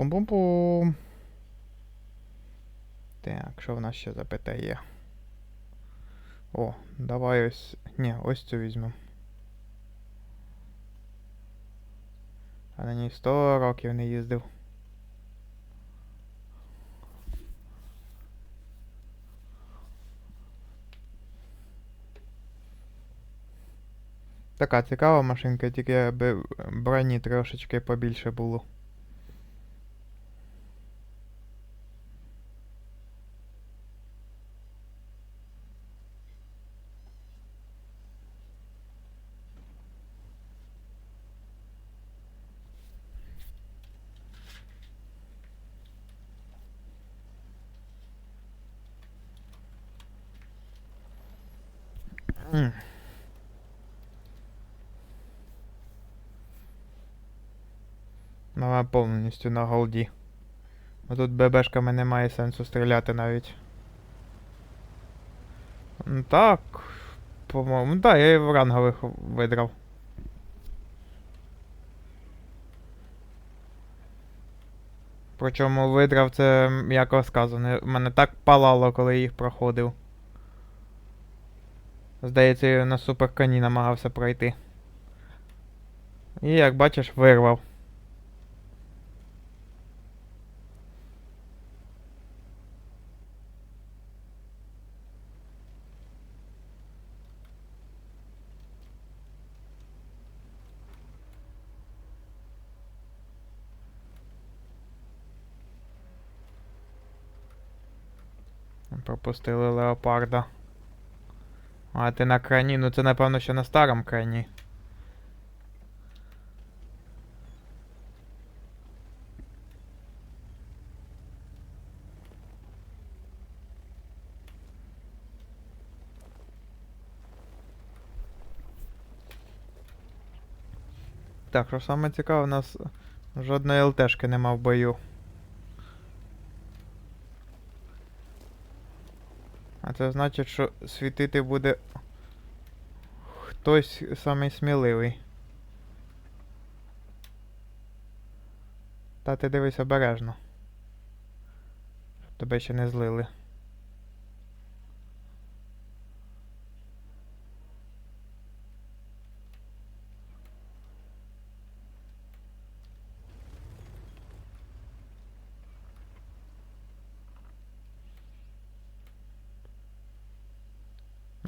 Пум-пум-пум. Так, що в нас ще за ПТ є? О, давай ось. Ні, ось цю візьмемо. А на ній 100 років не їздив. Така цікава машинка, тільки аби броні трошечки побільше було. Вона повністю на голді. А тут ББшками немає сенсу стріляти навіть. Так. По-моєму. Так, я і в рангових видрав. Причому видрав це, м'яко сказано. Мене так палало, коли їх проходив. Здається, я на суперконі намагався пройти. І як бачиш, вирвав. Пропустили леопарда. А ти на крані, ну це напевно, що на старому крані. Так, що саме цікаве, у нас жодної ЛТшки нема в бою. А це значить, що світити буде хтось самий сміливий. Та ти дивись обережно. Щоб тебе ще не злили.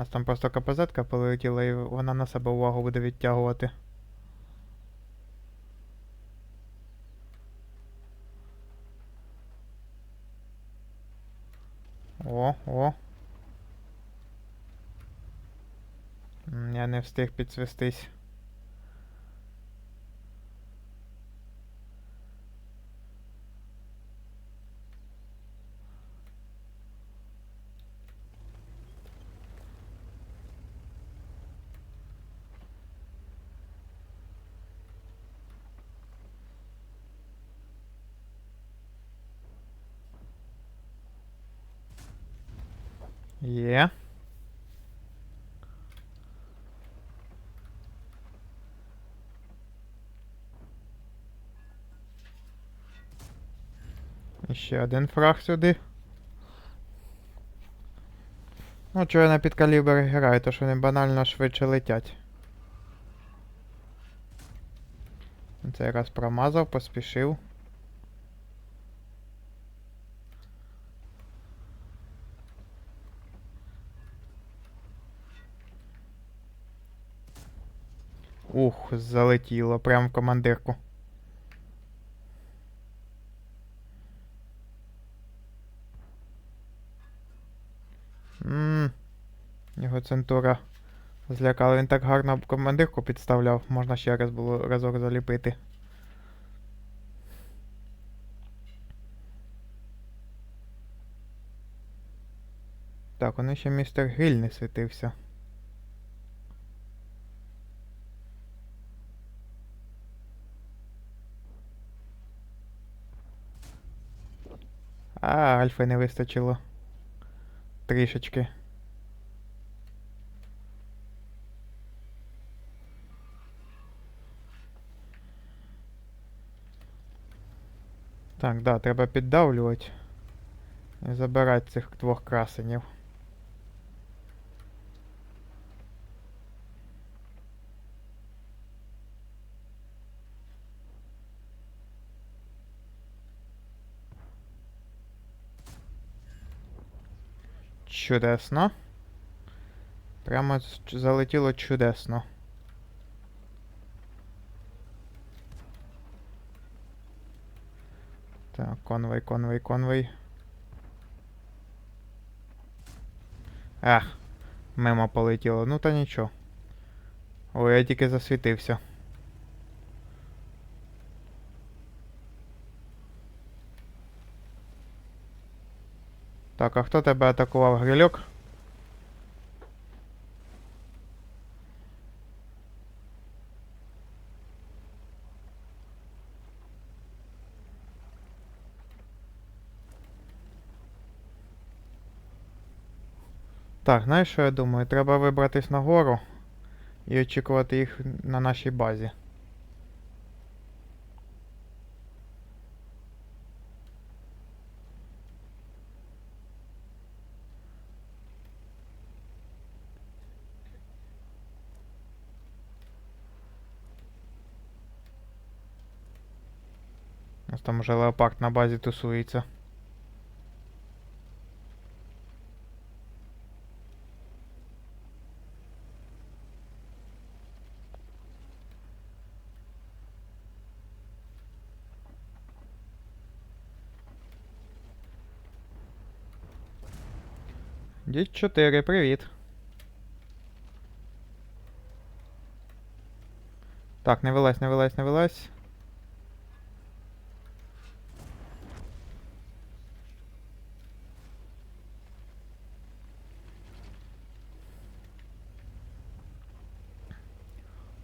Нас там просто КПЗ-ка полетіла і вона на себе увагу буде відтягувати. О, о. Я не встиг підсвистись. Є. Ще один фраг сюди. Ну, чого я на підкалібр граю, то що вони банально швидше летять. Цей раз промазав, поспішив. Ух, залетіло прямо в командирку. Ммм. Його центура злякала. Він так гарно командирку підставляв. Можна ще раз було разок заліпити. Так, вони ще містер Гриль не світився. А, альфи не вистачило. Трішечки. Так, да, треба піддавлювати. І забирати цих двох красенів. Чудесно. Прямо залетіло чудесно. Так, конвой, конвой, конвой. Ах, мимо полетіло. Ну та нічого. Ой, я тільки засвітився. Так, а хто тебе атакував? Грильок? Так, знаєш, що я думаю? Треба вибратись нагору і очікувати їх на нашій базі. У нас там уже леопард на базі тусується. Діть 4, привіт. Так, не вилазь, не вилазь, не вилазь.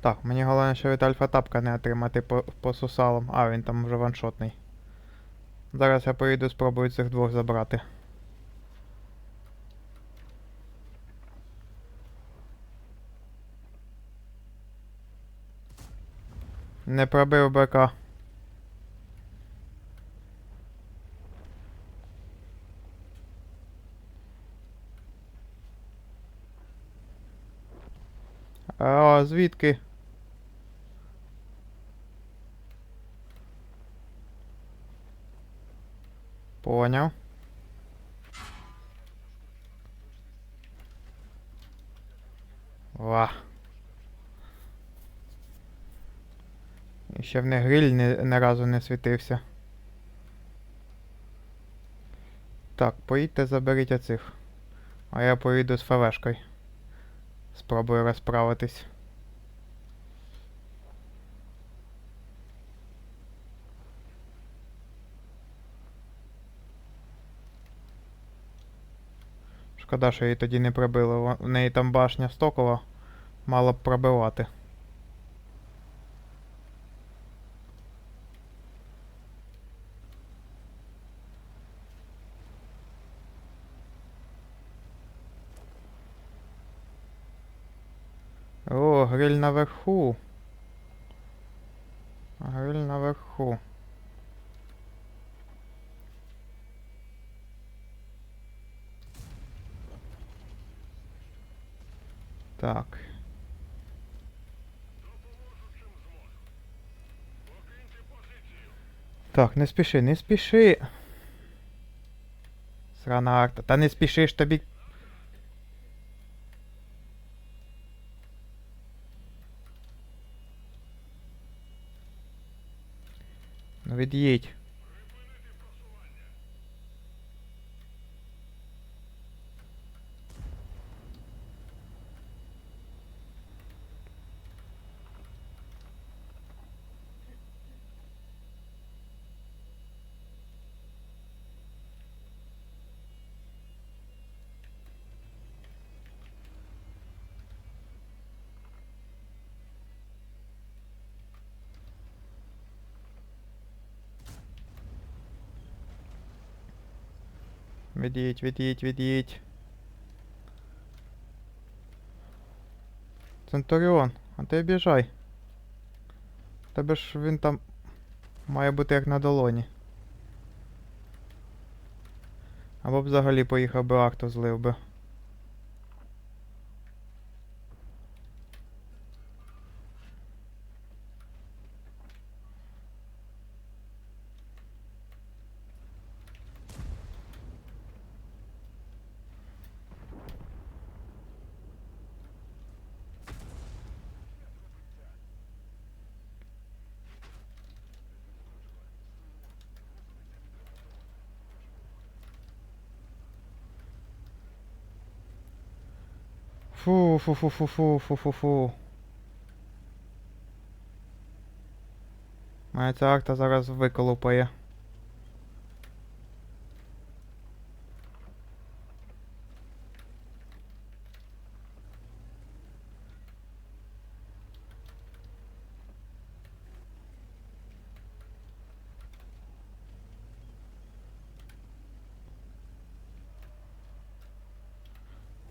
Так, мені головне, що від альфа тапка не отримати по, по сусалам. А, він там вже ваншотний. Зараз я поїду спробую цих двох забрати. Не пробив БК. А звідки? Поняв. Ва. І ще в них гриль ні, ні разу не світився. Так, поїдьте заберіть оцих. А я поїду з ФВшкою. Спробую розправитись. Шкода, що її тоді не прибили. В неї там башня стокова. Мало б пробивати. О, гриль наверху. Гриль наверху. Так. Так, не спіши, не спіши. Срана арта. Та не спішиш тобі. Ну від'їдь. Від'їдь, від'їдь, від'їдь. Центуріон, а ти біжай. Тебе ж він там має бути як на долоні. Або б взагалі поїхав би акту злив би. Фу, фу, фу, фу, фу, фу, фу, фу. Мене ця акта зараз виколупає.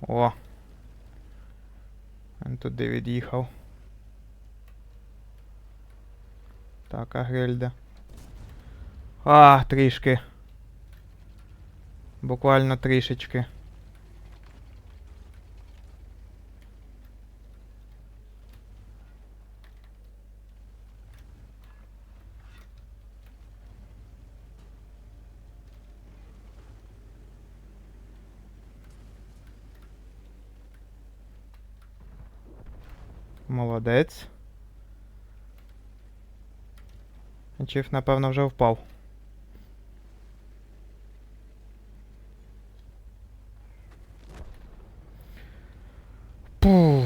О. Туди від'їхав. Так, а грильда. А, трішки. Буквально трішечки. Молодець. Чиф, напевно, вже впав. Пух.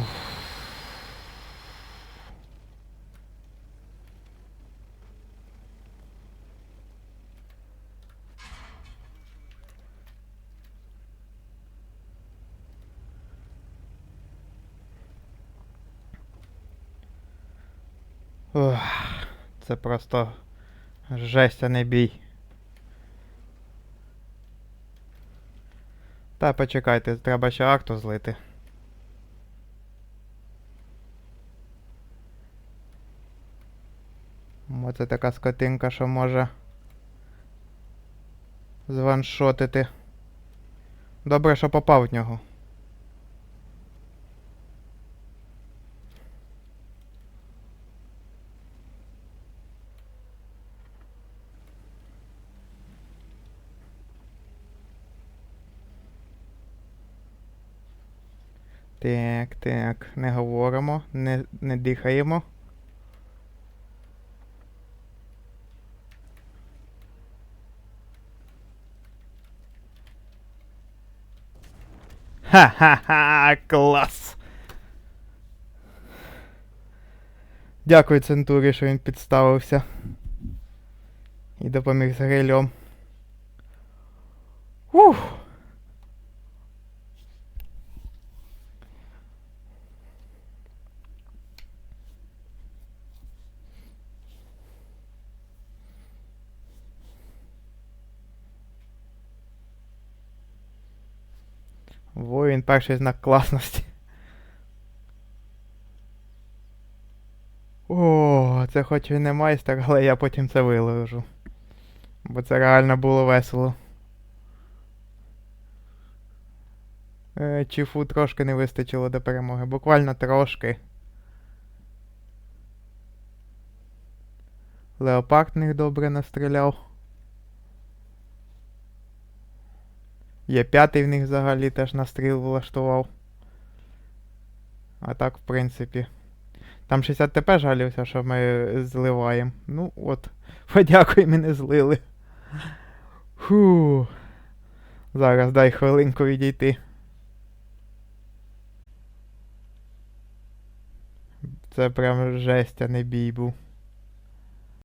Це просто жесть, а не бій. Та почекайте, треба ще акту злити. Оце така скотинка, що може званшотити. Добре, що попав в нього. Так, так, не говоримо, не, не дихаємо. Ха-ха-ха, клас! Дякую Центурі, що він підставився. І допоміг з грильом. Ух! Воїн перший знак класності. О, це хоч і не майстер, але я потім це виложу. Бо це реально було весело. Е, Чіфу трошки не вистачило до перемоги. Буквально трошки. Леопард них добре настріляв. Є п'ятий в них взагалі теж настріл влаштував. А так, в принципі. Там 60 ТП жалівся, що ми зливаємо. Ну от, подякуй, мене злили. Фу. Зараз дай хвилинку відійти. Це прям жесть, а не бій був.